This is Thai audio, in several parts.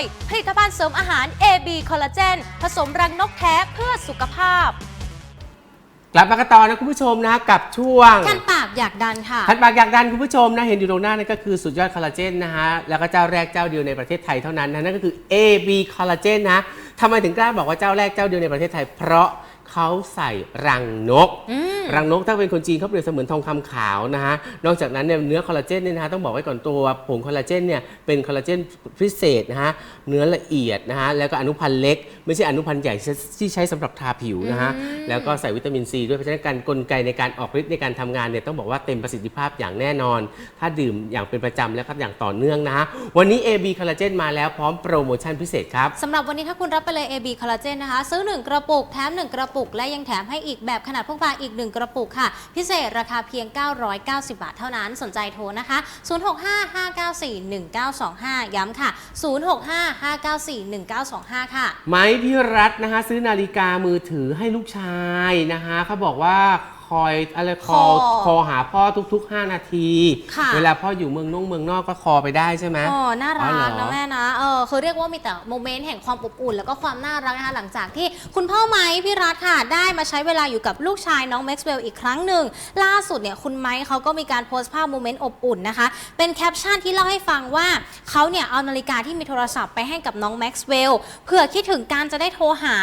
ยผลิตภัณฑ์เสริมอาหาร AB คอลลาเจนผสมรังนกแท้เพื่อสุขภาพ กลับมากันต่อนะคุณผู้ชมนะกับช่วงกันปากอยากดันค่ะ คันปากอยากดันคุณผู้ชมนะเห็นอยู่ตรงหน้านั่นก็คือสุดยอดคอลลาเจนนะฮะแล้วก็เจ้าแรกเจ้าเดียวในประเทศไทยเท่านั้นนะนั่นก็คือ AB คอลลาเจนนะทำไมถึงกล้าบอกว่าเจ้าแรกเจ้าเดียวในประเทศไทย เพราะเขาใส่รังนก รังนกถ้าเป็นคนจีนเขาเปรียบเสมือนทองคำขาวนะฮะนอกจากนั้นเนี่ยเนื้อคอลลาเจนเนี่ยนะฮะต้องบอกไว้ก่อนตัวผงคอลลาเจนเนี่ยเป็นคอลลาเจนพิเศษนะฮะเนื้อละเอียดนะฮะแล้วก็อนุพันธ์เล็ก ไม่ใช่อนุพันธ์ใหญ่ที่ใช้สำหรับทาผิวนะฮะแล้วก็ใส่วิตามินซีด้วยเพราะฉะนั้นการกลไกในการออกฤทธิ์ในการทำงานเนี่ยต้องบอกว่าเต็มประสิทธิภาพอย่างแน่นอน ถ้าดื่มอย่างเป็นประจำและก็อย่างต่อเนื่องนะฮะวันนี้ AB คอลลาเจนมาแล้วพร้อมโปรโมชั่นพิเศษครับสำหรับวันนี้ถ้าคุณรับไปเลย AB คอลลาเจนนะคะซื้อ 1 กระปุกแถม1 กระปุก และยังแถมให้อีกแบบขนาดพกพาอีก1กระปุกค่ะ พิเศษราคาเพียง 990 บาทเท่านั้นสนใจโทรนะคะ 0655941925 ย้ำค่ะ 0655941925 ค่ะ ไม้พี่รัตนะคะซื้อนาฬิกามือถือให้ลูกชายนะคะเขาบอกว่า คอยอะไรคอคอคอหาพ่อทุก ๆ 5 นาที ค่ะ เวลาพ่ออยู่เมืองนอกเมืองนอกก็คอไปได้ใช่ไหม อ๋อ น่าอ๋รัอเหรกอนะแม่นะ เออคือเรียกว่ามีแต่โมเมนต์แห่งความอบอุ่น แล้วก็ความน่ารักนะคะหลังจากที่คุณพ่อไม้พี่รัฐค่ะ ได้มาใช้เวลาอยู่กับลูกชายน้องแม็กซ์เวลอีกครั้งหนึ่ง ล่าสุดเนี่ยคุณไม้เขาก็มีการโพสต์ภาพโมเมนต์อบอุ่นนะคะ เป็นแคปชั่นที่เล่าให้ฟังว่าเขาเนี่ยเอานาฬิกาที่มีโทรศัพท์ไปให้กับน้องแม็กซ์เวลเผื่อคิดถึงการจะได้โทรหา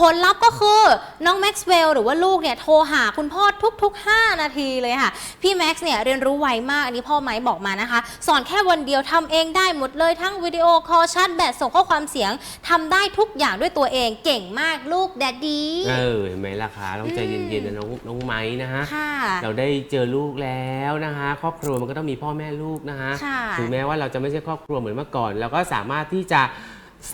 ผลลัพธ์ก็คือน้องแม็กซ์เวลหรือว่าลูกเนี่ยโทรหาคุณพ่อทุก ๆ 5 นาทีเลยค่ะ พี่แม็กซ์เนี่ยเรียนรู้ไวมากอันนี้พ่อไม้บอกมานะคะ สอนแค่วันเดียวทำเองได้หมดเลยทั้งวิดีโอคอลชัดแบตส่งข้อความเสียงทำได้ทุกอย่างด้วยตัวเองเก่งมากลูกแดดดี้เออเห็นไหมล่ะคะต้องใจเย็นๆนะน้องน้องไม้นะฮะค่ะเราได้เจอลูกแล้วนะคะ ครอบครัวมันก็ต้องมีพ่อแม่ลูกนะฮะค่ะถึงแม้ว่าเราจะไม่ใช่ครอบครัวเหมือนเมื่อก่อนเราก็สามารถที่จะ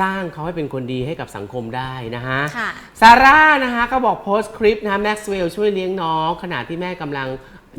สร้างเขาให้เป็นคนดีให้กับสังคมได้นะฮะค่ะซาร่านะคะก็บอกโพสต์คลิปนะแม็กซ์เวลช่วยเลี้ยงน้อง ขณะที่แม่กำลัง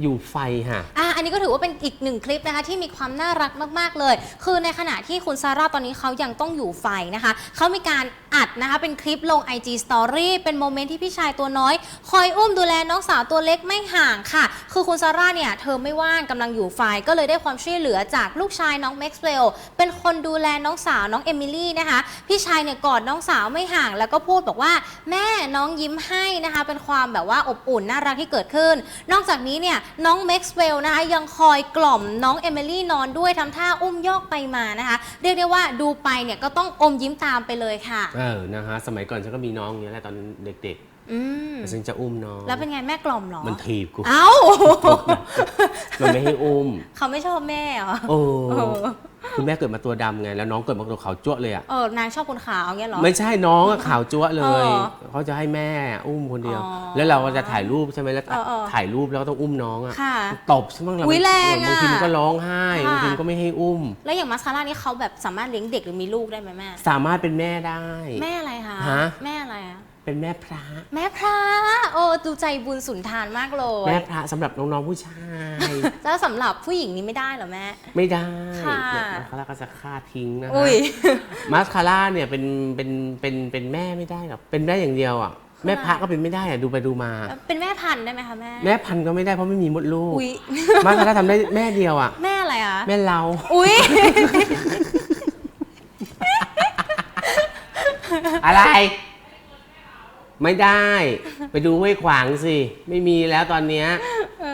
อยู่ไฟค่ะอะ อันนี้ก็ถือว่าเป็นอีกหนึ่งคลิปนะคะที่มีความน่ารักมากๆเลย คือในขณะที่คุณซาร่าตอนนี้เขายังต้องอยู่ไฟนะคะเขามีการอัดนะคะเป็นคลิปลง IG Story เป็นโมเมนต์ที่พี่ชายตัวน้อย คอยอุ้มดูแลน้องสาวตัวเล็กไม่ห่างค่ะ คือคุณซาร่าเนี่ยเธอไม่ว่างกำลังอยู่ไฟก็เลยได้ความช่วยเหลือจากลูกชายน้องแม็กซ์เวลเป็นคนดูแลน้องสาวน้องเอมิลี่นะคะพี่ชายเนี่ยกอดน้องสาวไม่ห่างแล้วก็พูดบอกว่า แม่น้องยิ้มให้นะคะ เป็นความแบบว่าอบอุ่นน่ารักที่เกิดขึ้น นอกจากนี้เนี่ยน้องแม็กซ์เวลนะคะยังคอยกล่อมน้องเอมิลี่นอนด้วยทำท่าอุ้มโยกไปมานะคะ เรียกได้ว่าดูไปเนี่ยก็ต้องอมยิ้มตามไปเลยค่ะ เออนะฮะสมัยก่อนฉันก็มีน้องอย่างนี้ยแหละตอนเด็กอืมๆแต่ฉันจะอุ้มน้องแล้วเป็นไงแม่กล่อมเหรอ มันถีบกูเอ้า มันไม่ให้อุ้มเขาไม่ชอบแม่เหรอ โอ้เออ คือแม่เกิดมาตัวดำไง แล้วน้องเกิดมาตัวขาวจั๊วะเลยอะ เออนางชอบคนขาวเงี้ยเหรอ ไม่ใช่น้องอะขาวจั๊วะเลยอ๋อเขาจะให้แม่อุ้มคนเดียว อ๋อแล้วเราก็จะถ่ายรูปใช่ไหมแล้วเออเออถ่ายรูปแล้วก็ต้องอุ้มน้องอะค่ะตบใช่ไหมล่ะอุ๊ยแรงอะบางทีมันก็ร้องไห้ค่ะ บางทีก็ไม่ให้อุ้ม แล้วอย่างมัสคาร่านี่เขาแบบสามารถเลี้ยงเด็กหรือมีลูกได้ไหมแม่ สามารถเป็นแม่ได้ แม่อะไรคะ ฮะ แม่อะไรอะ เป็นแม่พระ แม่พระโอ้ดูใจบุญสุนทานมากเลยแม่พระสำหรับน้องๆผู้ชาย แล้วสำหรับผู้หญิงนี่ไม่ได้เหรอแม่ ไม่ได้ค่ะเดี๋ยวมาสคาร่าก็จะฆ่าทิ้งนะคะอุ้ย มาสคาร่าเนี่ยเป็นเป็นเป็นเป็นแม่ไม่ได้หรอกเป็นแม่อย่างเดียวอะแม่พระก็เป็นไม่ได้อะดูไปดูมา เป็นแม่พันธุ์ได้ไหมคะแม่ แม่พันธุ์ก็ไม่ได้เพราะไม่มีมดลูกอุ้ยมาสคาร่าทำได้แม่เดียวอะ แม่อะไรอะแม่เราอุ้ย อะไร ไม่ได้ ไปดูห้วยขวางสิ ไม่มีแล้วตอนเนี้ย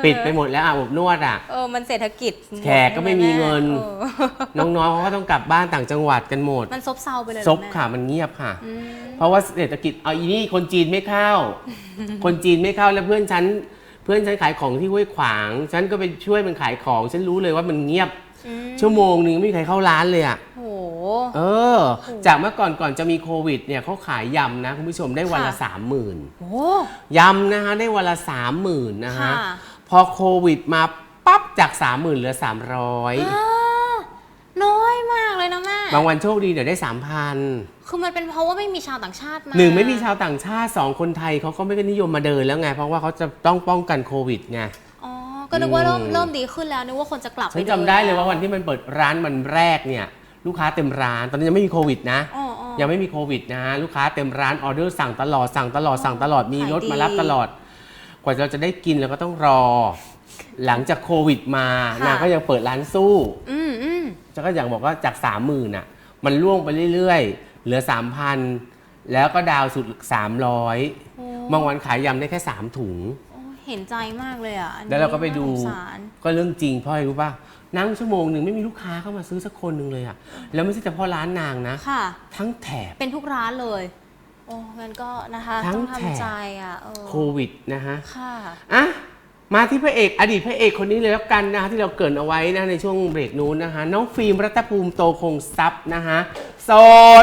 ปิดไปหมดแล้วอาบอบนวดอะ เออ มันเศรษฐกิจแขกก็ไม่มีเงินออน้องๆเขาก็ต้องกลับบ้านต่างจังหวัดกันหมด มันซบเซาไปเลยเหรซอบแม่ค่ะมันเงียบค่ะ อืม เพราะว่าเศรษฐกิจเอาอีนี่คนจีนไม่เข้า คนจีนไม่เข้าแล้วเพื่อนฉันเพื่อนฉันขายของที่ห้วยขวาง ฉันก็ไปช่วยมันขายของ ฉันรู้เลยว่ามันเงียบอืมชั่วโมงหนึ่งไม่มีใครเข้าร้านเลยอะโห เออ จากเมื่อก่อนก่อนจะมีโควิดเนี่ยเขาขายยำนะคุณผู้ชมได้วันละค่ะ สามหมื่นโหยำนะคะได้วันละสามหมื่นนะคะค่ะพอโควิดมาปั๊บจากสามหมื่นเหลือสามร้อยอ่าน้อยมากเลยนะแม่ บางวันโชคดีเดี๋ยวได้สามพันคือมันเป็นเพราะว่าไม่มีชาวต่างชาติมาหนึ่งไม่มีชาวต่างชาติสองคนไทยเขาก็ไม่ได้นิยมมาเดินแล้วไง เพราะว่าเขาจะต้องป้องกันโควิดไง อ๋อ ก็นึกว่าเริ่มอืม เริ่มดีขึ้นแล้วนึกว่าคนจะกลับไปฉันดิจำได้เลยว่าวันที่มันเปิดร้านวันแรกเนี่ย ลูกค้าเต็มร้าน ตอนนั้นยังไม่มีโควิดนะ อ๋ออ๋อ ยังไม่มีโควิดนะฮะลูกค้าเต็มร้านออเดอร์สั่งตลอดสั่งตลอดสั่งตลอดมีขายรถดีมารับตลอด กว่าเราจะได้กินเราก็ต้องรอ หลังจากโควิดมาค่ะ นางก็ยังเปิดร้านสู้ อืมอืมจะก็อย่างบอกว่าจากสามหมื่นอะ มันล่วงไปเรื่อยๆ เหลือ3,000แล้วก็ดาวสุด300โอ้บางวันขายยำได้แค่3ถุงโอ้ เห็นใจมากเลยอะอันนี้แล้วเราก็ไปดู น่าสงสาร ก็เรื่องจริงเพราะอะไรรู้ป่ะนั่งชั่วโมงหนึ่งไม่มีลูกค้าเข้ามาซื้อสักคนหนึ่งเลยอะแล้วไม่ใช่เฉพาะร้านนางนะ ค่ะ ทั้งแถบ เป็นทุกร้านเลย โอ้งั้นก็นะคะทั้งต้องแถบ ทำใจอะเออโควิดนะฮะ ค่ะ อะมาที่พระเอกอดีตพระเอกคนนี้เลยแล้วกันนะคะที่เราเกรินเอาไว้นะในช่วงเบรกนู้นนะคะน้องฟิล์มรัตภูมิโตคงทรัพย์นะคะโส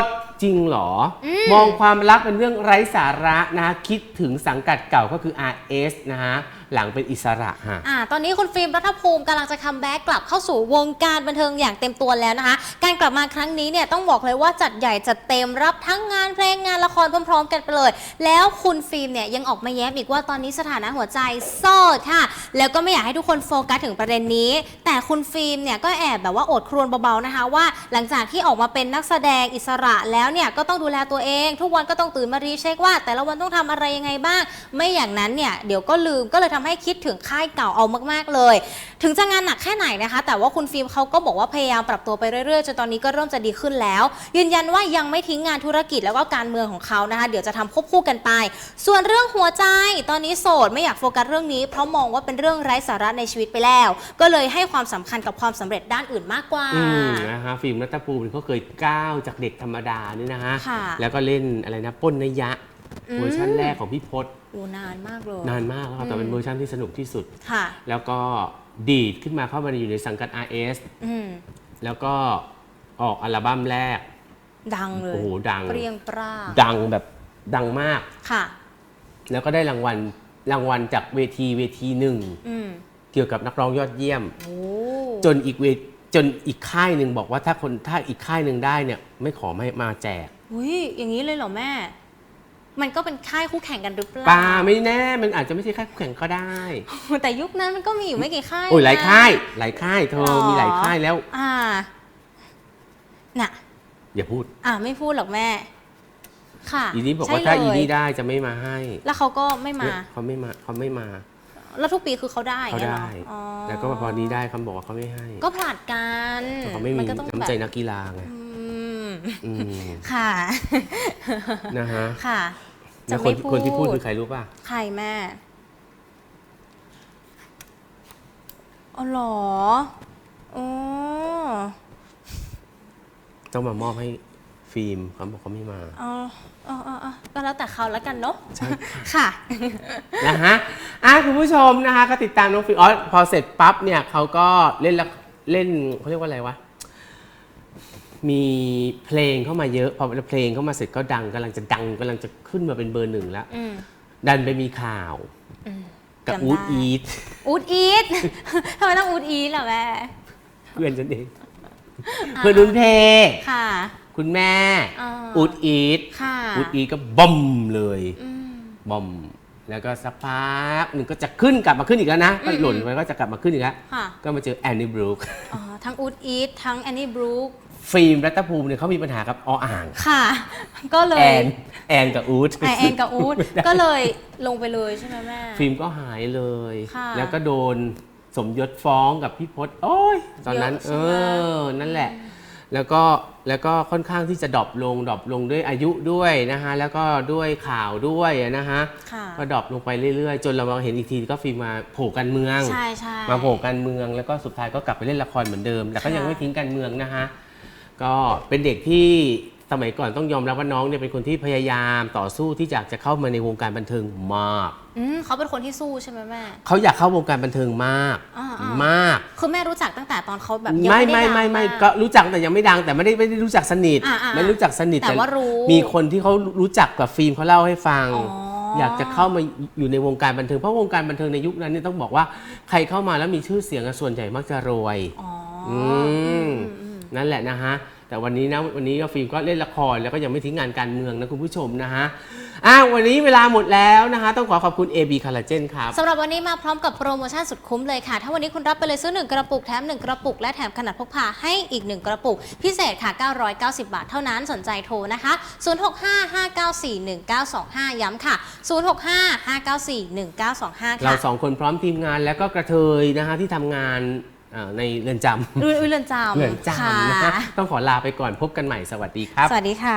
ด จริงเหรออมองความรักเป็นเรื่องไร้สาระนะคะคิดถึงสังกัดเก่าก็คือ RS นะคะ หลังเป็นอิสระฮะ อ่าตอนนี้คุณฟิล์มรัฐภูมิกำลังจะคัมแบ็กกลับเข้าสู่วงการบันเทิงอย่างเต็มตัวแล้วนะคะ การกลับมาครั้งนี้เนี่ยต้องบอกเลยว่าจัดใหญ่จัดเต็มรับทั้งงานเพลงงานละครพร้อม ๆ กันไปเลย แล้วคุณฟิล์มเนี่ยยังออกมาแย้มอีกว่าตอนนี้สถานะหัวใจโสดค่ะ แล้วก็ไม่อยากให้ทุกคนโฟกัสถึงประเด็นนี้ แต่คุณฟิล์มเนี่ยก็แอบแบบว่าอดครวญเบาๆนะคะว่า หลังจากที่ออกมาเป็นนักแสดงอิสระแล้วเนี่ยก็ต้องดูแลตัวเอง ทุกวันก็ต้องตื่นมารีเช็คว่า แต่ละวันต้องทำอะไรยังไงบ้าง ไม่อย่างนั้นเนี่ยเดี๋ยวก็ลืมก็เลยทำให้คิดถึงค่ายเก่าเอามากๆเลย ถึงจะงานหนักแค่ไหนนะคะ แต่ว่าคุณฟิล์มเขาก็บอกว่าพยายามปรับตัวไปเรื่อยๆจนตอนนี้ก็เริ่มจะดีขึ้นแล้ว ยืนยันว่ายังไม่ทิ้งงานธุรกิจแล้วก็การเมืองของเขานะคะ เดี๋ยวจะทำควบคู่กันไป ส่วนเรื่องหัวใจตอนนี้โสดไม่อยากโฟกัสเรื่องนี้เพราะมองว่าเป็นเรื่องไร้สาระในชีวิตไปแล้ว ก็เลยให้ความสำคัญกับความสำเร็จด้านอื่นมากกว่าอืมนะฮะฟิล์มรัตภูมิเขาเคยก้าวจากเด็กธรรมดานี่นะฮะค่ะแล้วก็เล่นอะไรนะป้นนยะอืมเวอร์ชันแรกของพี่พศ โอ้นานมากเลย นานมากแล้วครับแต่เป็นเวอร์ชันที่สนุกที่สุด ค่ะ แล้วก็ดีดขึ้นมาเข้ามาอยู่ในสังกัด RS อืมแล้วก็ออกอัลบั้มแรก ดังเลยโอ้โหดัง เปรียงปร้าดังแบบดังมาก ค่ะ แล้วก็ได้รางวัลรางวัลจากเวทีเวทีหนึ่ง อืมเกี่ยวกับนักร้องยอดเยี่ยม โอ้จนอีกเวจนอีกค่ายหนึ่งบอกว่าถ้าคนถ้าอีกค่ายหนึ่งได้เนี่ยไม่ขอไม่มาแจก อุ้ยอย่างนี้เลยเหรอแม่ มันก็เป็นค่ายคู่แข่งกันหรือเปล่าปลาไม่แน่ มันอาจจะไม่ใช่ค่ายคู่แข่งก็ได้ แต่ยุคนั้นมันก็มีอยู่ไม่กี่ค่ายโอ้ยหลายนะค่าย หลายค่ายเธหรออมีหลายค่ายแล้ว อ่าน่ะอย่าพูด อ่าไม่พูดหรอกแม่ ค่ะ อีนี้บอกใช่ว่าถ้าเลยอีนี้ได้จะไม่มาให้ แล้วเขาก็ไม่มาเนี่ยเขาไม่มาเขาไม่มา แล้วทุกปีคือเขาได้เขางี้ยหรอได้อ๋อแล้วก็พอนี้ได้เขาบอกว่าเขาไม่ให้ ก็ผลัดกันเพราะเขาไม่มีนก็ต้องแบบน้ำใจนักกีฬาไง อืมอืมค่ะ นะฮะค่ะ จะแล้วคไม่นพูด คนที่พูดคือใครรู้ป่ะ ใครแม่อ๋อเหรออ๋อต้องมามอบให้ฟิล์มเขาบอกเขาไม่มาอ๋ออ๋ออ๋ออ๋อก็แล้วแต่เขาแล้วกันเนาะใช่ ค่ะ นะฮะอะคุณผู้ชมนะคะก็ติดตามน้องฟิล์มอ๋อพอเสร็จปั๊บเนี่ยเขาก็เล่นละเล่นเขาเรียกว่าอะไรวะ มีเพลงเข้ามาเยอะ พอเพลงเข้ามาเสร็จก็ดังกำลังจะดังกำลังจะขึ้นมาเป็นเบอร์หนึ่งแล้วอืมดันไปมีข่าวอืมกับจำได้อูดอีทอูดอีททำไมต้องอูดอีทล่ะแม่เพื่อนฉันเองเพื่อนรุ่นเพค่ะ คุณแม่อ่าอูดอีทค่ะอูดอีทก็บอมเลยอืมบอมแล้วก็สักพักหนึ่งก็จะขึ้นกลับมาขึ้นอีกแล้วนะก็หล่นไปก็จะกลับมาขึ้นอีกแล้วค่ะก็มาเจอแอนนี่บรูคอ๋อทั้งอูดอีททั้งแอนนี่บรูค ฟิล์มรัตภูมิเนี่ยเขามีปัญหากับออ่าง ค่ะ ก็เลแอยนแอนกับอูด ไอแอนกับอูดก็เลยลงไปเลยใช่ไหมแม่ ฟิล์มก็หายเลย ค่ะ แล้วก็โดนสมยศฟ้องกับพี่พศโอ้ย ตอนนั้นเยอะใช่เอไหมอนั่นแหละ แล้วก็ แล้วก็ค่อนข้างที่จะดรอปลงดรอปลงด้วยอายุด้วยนะฮะ แล้วก็ด้วยข่าวด้วยนะฮะ ค่ะก็ดรอปลงไปเรื่อยๆ จนเรามาเห็นอีกทีก็ฟิล์มมาโผล่การเมือง ใช่ใช่ มาโผล่การเมือง แล้วก็สุดท้ายก็กลับไปเล่นละครเหมือนเดิม แต่ก็ยังค่ะ ไม่ทิ้งการเมืองนะฮะ ก็เป็นเด็กที่สมัยก่อนต้องยอมรับว่าน้องเนี่ยเป็นคนที่พยายามต่อสู้ที่อยากจะเข้ามาในวงการบันเทิงมากอืมเขาเป็นคนที่สู้ใช่ไหมแม่ เขาอยากเข้าวงการบันเทิงมากอ่าๆมาก คือแม่รู้จักตั้งแต่ตอนเขาแบบยังไม่ไม่ไม่ได้ดังไม่ไม่าก ก็รู้จักแต่ยังไม่ดังแต่ไม่ได้ไม่ได้รู้จักสนิทอ่าๆไม่รู้จักสนิทแต่ว่ารู้มีคนที่เขารู้จักกับฟิล์มเขาเล่าให้ฟัง อ๋ออ อยากจะเข้ามาอยู่ในวงการบันเทิงเพราะวงการบันเทิงในยุคนั้นเนี่ยต้องบอกว่าใครเข้ามาแล้วมีชื่อเสียงอะส่วนใหญ่มักจะรวย อ๋อออืม นั่นแหละนะฮะแต่วันนี้นะวันนี้ก็ฟิล์มก็เล่นละครแล้วก็ยังไม่ทิ้งงานการเมืองนะคุณผู้ชมนะฮะอะวันนี้เวลาหมดแล้วนะคะ ต้องขอขอบคุณ AB Collagen ครับสำหรับวันนี้มาพร้อมกับโปรโมชั่นสุดคุ้มเลยค่ะ ถ้าวันนี้คุณรับไปเลยซื้อ 1 กระปุกแถม 1 กระปุก และแถมขนาดพกพาให้อีก 1 กระปุก พิเศษค่ะ 990 บาทเท่านั้นสนใจโทรนะคะ 0655941925 ย้ำค่ะ 0655941925เราค่ะสองคนพร้อมทีมงานแล้วก็กระเทยนะคะที่ทำงานเอ่อ ในเรือนจำอุ้ยอุ้ยเรือนจำเรือนจำนะค่ะฮะต้องขอลาไปก่อนพบกันใหม่สวัสดีครับ สวัสดีค่ะ